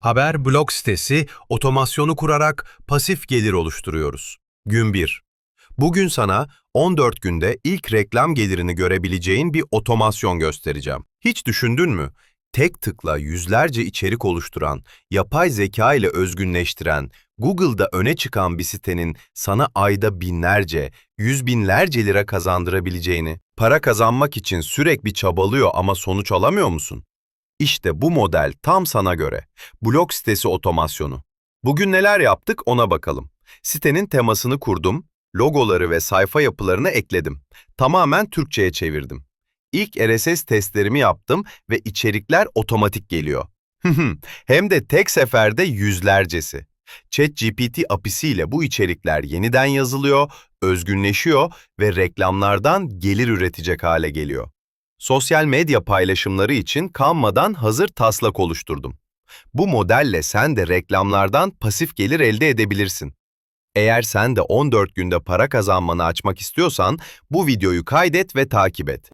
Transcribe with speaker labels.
Speaker 1: Haber blog sitesi otomasyonu kurarak pasif gelir oluşturuyoruz. Gün 1. Bugün sana 14 günde ilk reklam gelirini görebileceğin bir otomasyon göstereceğim. Hiç düşündün mü? Tek tıkla yüzlerce içerik oluşturan, yapay zeka ile özgünleştiren, Google'da öne çıkan bir sitenin sana ayda binlerce, yüz binlerce lira kazandırabileceğini, para kazanmak için sürekli çabalıyor ama sonuç alamıyor musun? İşte bu model tam sana göre. Blog sitesi otomasyonu. Bugün neler yaptık ona bakalım. Sitenin temasını kurdum, logoları ve sayfa yapılarını ekledim. Tamamen Türkçe'ye çevirdim. İlk RSS testlerimi yaptım ve içerikler otomatik geliyor. Hem de tek seferde yüzlercesi. ChatGPT apisiyle bu içerikler yeniden yazılıyor, özgünleşiyor ve reklamlardan gelir üretecek hale geliyor. Sosyal medya paylaşımları için Canva'dan hazır taslak oluşturdum. Bu modelle sen de reklamlardan pasif gelir elde edebilirsin. Eğer sen de 14 günde para kazanmanı açmak istiyorsan bu videoyu kaydet ve takip et.